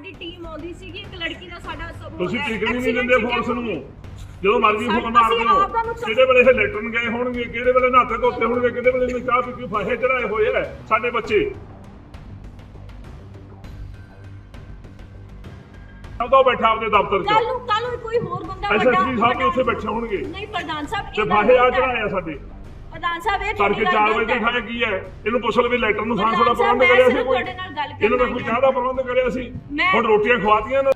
ਸਾਡੀ ਟੀਮ ਆਉਂਦੀ ਸੀਗੀ ਇੱਕ ਲੜਕੀ ਦਾ ਸਾਡਾ ਸਭ ਤੁਸੀਂ ਟਿਕਣ ਹੀ ਨਹੀਂ ਦਿੰਦੇ। ਫੋਰਸ ਨੂੰ। ਜਦੋਂ ਮਰਜ਼ੀ ਫੋਨ ਮਾਰਦੇ ਹੋ ਕਿਹੜੇ ਵੇਲੇ ਇਹ ਲੈਟਰਨ ਗਏ ਹੋਣਗੇ? ਕਿਹੜੇ ਵੇਲੇ ਨਹਾਤੇ ਧੋਤੇ ਹੋਣਗੇ? ਕਿਹੜੇ ਵੇਲੇ ਇਹਨੇ ਚਾਹ ਪੀਤੀ ਫਾਹੇ ਚੜਾਏ ਹੋਏ ਐ ਸਾਡੇ ਬੱਚੇ। ਤੋਂ ਬੈਠਾ ਆਪਦੇ ਦਫ਼ਤਰ ਕੱਲ 'ਚ ਨੂੰ ਕੱਲ ਨੂੰ ਕੋਈ ਹੋਰ ਬੰਦਾ ਐਸਐਸਪੀ ਸਾਹਿਬ ਵੀ ਵੱਡਾ- ਉੱਥੇ ਬੈਠੇ ਹੋਣਗੇ। ਨਹੀਂ ਪ੍ਰਧਾਨ ਸਾਹਿਬ ਤੇ ਫਾਹੇ ਆ। ਚੜਾਏ ਆ ਸਾਡੇ। ਪ੍ਰਧਾਨ ਸਾਹਿਬ ਇਹ ਤੜਕੇ ਤੁਹਾਡੀ 4 ਗੱਲ ਵਜੇ ਗਲਤ ਹੈ। ਖਾਇਆ ਕੀ ਹੈ? ਇਹਨੂੰ ਪੁੱਛ ਲਓ ਵੀ ਲੈਟਰ ਨੂੰ ਸਾਂਸ ਦਾ ਪ੍ਰਧਾਨ ਸਾਹਿਬ, ਪ੍ਰਬੰਧ ਕਰਿਆ ਸੀ ਮੈਂ ਕੋਈ? ਤੁਹਾਡੇ ਨਾਲ ਗੱਲ ਇਹਨਾਂ ਦਾ ਕਰਨਾ ਕੋਈ ਹੈ। ਚਾਹ ਦਾ ਪ੍ਰਬੰਧ ਕਰਿਆ ਸੀ? ਮੈਂ- ਹੁਣ ਰੋਟੀਆਂ ਖਵਾਤੀਆਂ ਨਾ।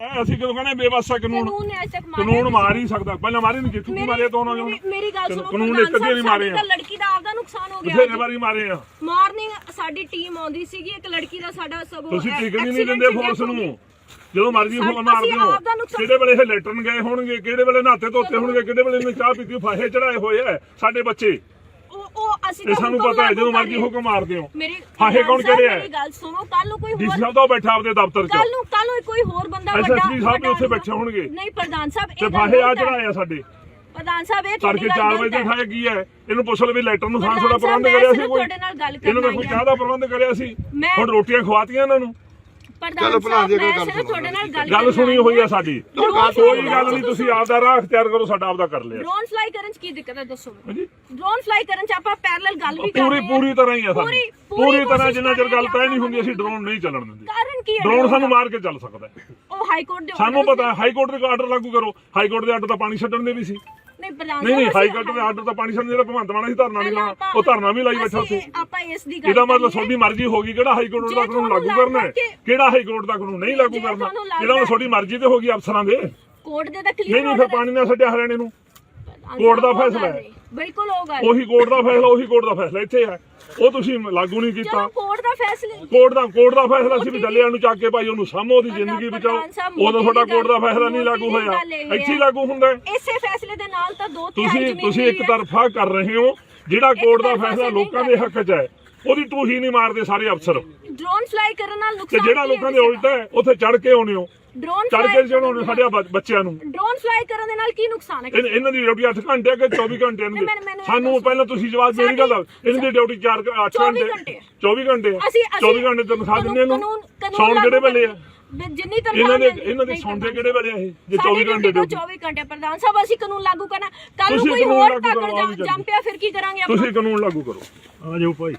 ਐ ਅਸੀਂ ਕਿਉਂ ਕਹਿੰਦੇ ਬੇਵਸਾ ਕਾਨੂੰਨ ਕਾਨੂੰਨ ਨੇ ਅੱਜ ਤੱਕ ਮਾਰਿਆ ਕਾਨੂੰਨ ਨਹੀਂ। ਮਾਰ ਹੀ ਸਕਦਾ। ਪਹਿਲਾਂ ਮਾਰੀ ਨਹੀਂ ਜਿੱਥੋਂ ਮੇਰੀ- ਮਾਰੇ ਦੋਨੋਂ ਜਣ ਮੇਰੀ- ਮੇਰੀ ਗੱਲ ਸੁਣੋ ਕਾਨੂੰਨ ਪ੍ਰਧਾਨ ਇੱਕ ਅੱਧੇ ਨਹੀਂ ਸਾਹਿਬ, ਮਾਰੇ ਸਾਡੀ ਆ ਤਾਂ ਲੜਕੀ ਦਾ ਆਪਦਾ ਨੁਕਸਾਨ ਹੋ ਗਿਆ ਬਥੇਰੇ ਵਾਰੀ ਮਾਰੇ ਆ। ਮਾਰਨਿੰਗ ਸਾਡੀ ਟੀਮ ਆਉਂਦੀ ਸੀਗੀ ਇੱਕ ਲੜਕੀ ਦਾ ਸਾਡਾ ਸਭ ਤੁਸੀਂ ਹੀ ਨਹੀਂ ਦਿੰਦੇ ਫੋਰਸ। ਨੂੰ। ਜਦੋਂ ਮਰਜ਼ੀ ਫੋਨ ਮਾਰਦੇ ਹੋ ਕਿਹੜੇ ਵੇਲੇ ਇਹ ਲੈਟਰਨ ਗਏ ਹੋਣਗੇ ਕਿਹੜੇ ਵੇਲੇ ਨਹਾਤੇ ਧੋਤੇ ਹੋਣਗੇ ਕਿਹੜੇ ਵੇਲੇ ਇਹਨੇ ਚਾਹ ਪੀਤੀ ਫਾਹੇ ਚੜਾਏ ਹੋਏ ਐ ਸਾਡੇ ਬੱਚੇ। ਉਹ ਉਹ ਅਸੀਂ ਇਹ ਸਾਨੂੰ ਪਤਾ ਹੈ ਜਦੋਂ ਮਰਜ਼ੀ ਹੁਕਮ ਮਾਰਦੇ ਹੋ ਫਾਹੇ ਕੌਣ ਕਿਹੜੇ ਹੈ? ਮੇਰੀ ਗੱਲ ਸੁਣੋ ਕੱਲ ਨੂੰ ਕੋਈ ਡੀਸੀ ਹੋਰ ਸਾਹਿਬ ਤੋਂ ਬੈਠਾ ਆਪਦੇ ਦਫ਼ਤਰ 'ਚ। ਕੱਲ ਨੂੰ ਕੱਲ ਨੂੰ ਕੋਈ ਹੋਰ ਬੰਦਾ ਵੱਡਾ SSP ਸਾਹਿਬ ਵੀ ਉੱਥੇ ਬੈਠੇ ਹੋਣਗੇ। ਨਹੀਂ ਪ੍ਰਧਾਨ ਸਾਹਿਬ ਇਹ ਫਾਹੇ ਆ ਹੈ। ਚੜਾਏ ਆ ਸਾਡੇ। ਪ੍ਰਧਾਨ ਸਾਹਿਬ ਇਹ 4 ਗੱਲ ਵਜੇ ਗਲਤ ਹੈ। ਖਾਇਆ ਕੀ ਹੈ? ਇਹਨੂੰ ਪੁੱਛ ਲਓ ਵੀ ਲੈਟਰ ਨੂੰ ਸਾਂਸ ਦਾ ਪ੍ਰਬੰਧ ਕਰਿਆ ਸੀ ਕੋਈ? ਤੁਹਾਡੇ ਨਾਲ ਗੱਲ ਇਹਨਾਂ ਕੋਈ ਹੀ ਚਾਹ ਦਾ ਪ੍ਰਬੰਧ ਕਰਿਆ ਸੀ? ਹੁਣ ਰੋਟੀਆਂ ਖਵਾਤੀਆਂ ਇਹਨਾਂ ਨੂੰ? ਪ੍ਰਧਾਨ ਚਲੋ ਭਲਾ ਸਾਹਿਬ ਜੀ, ਮੈਂ ਗੱਲ ਸਿਰਫ ਸੁਣੋ। ਤੁਹਾਡੇ ਨਾਲ ਗੱਲ ਗੱਲ ਕਰਨਾ ਸੁਣੀ ਹੋਈ ਆ ਸਾਡੀ। ਕੋਈ ਗੱਲ ਨਹੀਂ ਤੁਸੀਂ ਆਪਦਾ ਰਾਹ ਅਖਤਿਆਰ ਕਰੋ ਸਾਡਾ ਆਪਦਾ ਕਰ ਲਿਆ। ਡਰੋਨ ਫਲਾਈ ਕਰਨ ਚ ਕੀ ਦਿੱਕਤ ਹੈ ਦੱਸੋ ਹਾਂਜੀ। ਡਰੋਨ ਫਲਾਈ ਕਰਨ ਚ ਆਪਾਂ ਪੈਰਲਲ ਗੱਲ ਵੀ ਕਰ ਪੂਰੀ ਰਹੇ ਹਾਂ। ਪੂਰੀ ਤਰ੍ਹਾਂ ਹੀ ਆ ਸਾਡੀ। ਪੂਰੀ- ਪੂਰੀ ਪੂਰੀ ਤਰ੍ਹਾਂ ਕੋਸ਼ਿਸ਼ ਜਿੰਨਾ ਚਿਰ ਗੱਲ ਤੈਅ ਨਹੀਂ ਹੁੰਦੀ ਅਸੀਂ ਆਪਾਂ ਡਰੋਨ ਨਹੀਂ ਚੱਲਣ ਦਿੰਦੇ। ਕਾਰਨ ਕੀ ਹੈ? ਡਰੋਨ ਸਾਨੂੰ ਦਾ? ਮਾਰ ਕੇ ਚੱਲ ਸਕਦਾ ਹੈ। ਉਹ ਹਾਈ ਕੋਰਟ ਦੇ ਸਾਨੂੰ order ਪਤਾ ਹਾਈ ਕੋਰਟ ਦੇ ਆਰਡਰ ਲਾਗੂ ਕਰੋ। ਹਾਈ ਕੋਰਟ ਦੇ ਆਰਡਰ ਤਾਂ ਪਾਣੀ ਛੱਡਣ ਦੇ ਵੀ ਸੀ। ਨਹੀਂ ਨਹੀਂ ਹਾਈ ਅਸੀਂ- ਕੋਰਟ ਦੇ ਆਰਡਰ ਤਾਂ ਪਾਣੀ ਛੱਡਣ ਜਿਹੜਾ ਭਗਵੰਤ ਮਾਨ ਸੀ ਧਰਨਾ ਨਹੀਂ ਲਾਉਣਾ। ਉਹ ਧਰਨਾ ਵੀ ਲਾਈ ਬੈਠਾ ਅਸੀਂ ਉੱਥੇ। ਆਪਾਂ ਇਸ ਦੀ ਗੱਲ ਇਹਦਾ ਮਤਲਬ। ਤੁਹਾਡੀ ਮਰਜ਼ੀ ਹੋਗੀ ਕਿਹੜਾ ਹਾਈ ਕੋਰਟ ਦਾ ਕਾਨੂੰਨ ਲਾਗੂ ਕਰਨਾ ਹੈ? ਕਿਹੜਾ ਹਾਈ ਕੋਰਟ ਦਾ ਕਾਨੂੰਨ ਨਹੀਂ ਲਾਗੂ ਕਰਨਾ? ਇਹਦਾ ਮਤਲਬ ਤੁਹਾਡੀ ਮਰਜ਼ੀ ਤੇ ਹੋਗੀ ਅਫਸਰਾਂ ਦੇ। ਕੋਰਟ ਦੇ ਤਾਂ ਕਲੀਅਰ ਨਹੀਂ ਨਹੀਂ ਫਿਰ ਪਾਣੀ ਨਾਲ ਛੱਡਿਆ ਹਰਿਆਣੇ ਨੂੰ। ਕੋਰਟ ਦਾ ਫੈਸਲਾ ਹੈ। ਬਿਲਕੁਲ ਉਹ ਗੱਲ ਉਹੀ ਕੋਰਟ ਦਾ ਫੈਸਲਾ ਉਹੀ ਕੋਰਟ ਦਾ ਫੈਸਲਾ। ਇੱਥੇ ਹੈ। ਉਹ ਤੁਸੀਂ ਲਾਗੂ ਨਹੀਂ ਕੀਤਾ। ਕੋਰਟ ਦਾ ਫੈਸਲਾ ਕੋਰਟ ਦਾ ਕੋਰਟ ਦਾ ਫੈਸਲਾ ਸੀ ਵੀ ਡੱਲਿਆਂ ਨੂੰ ਚੱਕ ਕੇ ਭਾਈ ਉਹਨੂੰ ਸਾਹਮੋ ਉਹਦੀ ਜ਼ਿੰਦਗੀ ਬਚਾਓ ਉਦੋਂ ਤੁਹਾਡਾ ਕੋਰਟ ਦਾ ਫੈਸਲਾ ਨਹੀਂ ਲਾਗੂ ਹੋਇਆ ਹੈ। ਇੱਥੇ ਹੀ ਲਾਗੂ ਹੁੰਦਾ ਹੈ। ਇਸੇ ਫੈਸਲੇ ਦੇ ਨਾਲ ਤਾਂ ਦੋ ਤੁਸੀਂ ਤੁਸੀਂ ਇੱਕ ਹੈ। ਤਰਫਾ ਕਰ ਰਹੇ ਹੋ ਜਿਹੜਾ ਕੋਰਟ ਦਾ ਫੈਸਲਾ ਲੋਕਾਂ ਦੇ। ਹੱਕ 'ਚ ਹੈ ਉਹਦੀ ਟੂਹੀ ਨਹੀਂ ਮਾਰਦੇ ਸਾਰੇ ਅਫਸਰ ਡਰੋਨ ਫਲਾਈ ਕਰਨ ਨਾਲ ਤੇ ਨੁਕਸਾਨ ਜਿਹੜਾ ਹੈ ਲੋਕਾਂ ਦੇ ਉਲਟ ਹੈ ਉੱਥੇ ਚੜ ਕੇ ਆਉਣੇ ਹੋ। ਡਰੋਨ ਚੜ ਕੇ ਕਰਨ ਸਾਡੇ ਬੱਚ- ਬੱਚਿਆਂ ਨੂੰ। ਡਰੋਨ ਫਲਾਈ ਕਰਨ ਦੇ ਨਾਲ ਕੀ ਨੁਕਸਾਨ ਹੈ ਇਹ- ਇਹਨਾਂ ਦੀ ਡਿਊਟੀ 8 ਘੰਟੇ ਕਿ 24 ਘੰਟੇ ਨਹੀਂ, ਮੈਨੂੰ- ਦੀ? ਮੈਨੂੰ ਸਾਨੂੰ। ਪਹਿਲਾਂ ਤੁਸੀਂ ਜਵਾਬ ਮੇਰੀ ਗੱਲ ਦਾ ਇਹਨਾਂ ਦੀ ਡਿਊਟੀ 4 8 24 ਘੰਟੇ। ਘੰਟੇ। 24 ਘੰਟੇ ਆ। ਅਸੀਂ ਅਸੀਂ 24 ਘੰਟੇ ਤਨਖਾਹ ਦਿੰਦੇ ਕਾਨੂੰਨ ਸੌਣ ਕਿਹੜੇ ਵੇਲੇ ਆ? ਜਿੰਨੀ ਤਨਖਾਹ ਇਹਨਾਂ ਦੇ ਇਹਨਾਂ ਦੇ ਸੌਂਦੇ। ਕਿਹੜੇ ਵੇਲੇ ਆ ਇਹ? ਜੇ ਸਾਡੀ 24 ਘੰਟੇ ਡਿਊਟੀ। 24 ਘੰਟੇ ਪ੍ਰਧਾਨ ਸਾਹਿਬ ਅਸੀਂ ਕਾਨੂੰਨ ਲਾਗੂ ਕਰਨਾ। ਕੱਲ ਨੂੰ ਕੋਈ ਹੋਰ ਟੱਕਰ ਵੀ ਜੰਮ ਪਿਆ ਫਿਰ ਕੀ ਕਰਾਂਗੇ ਆਪਾਂ? ਤੁਸੀਂ ਕਾਨੂੰਨ ਲਾਗੂ ਕਰੋ। ਆ ਜਾਓ ਭਾਈ।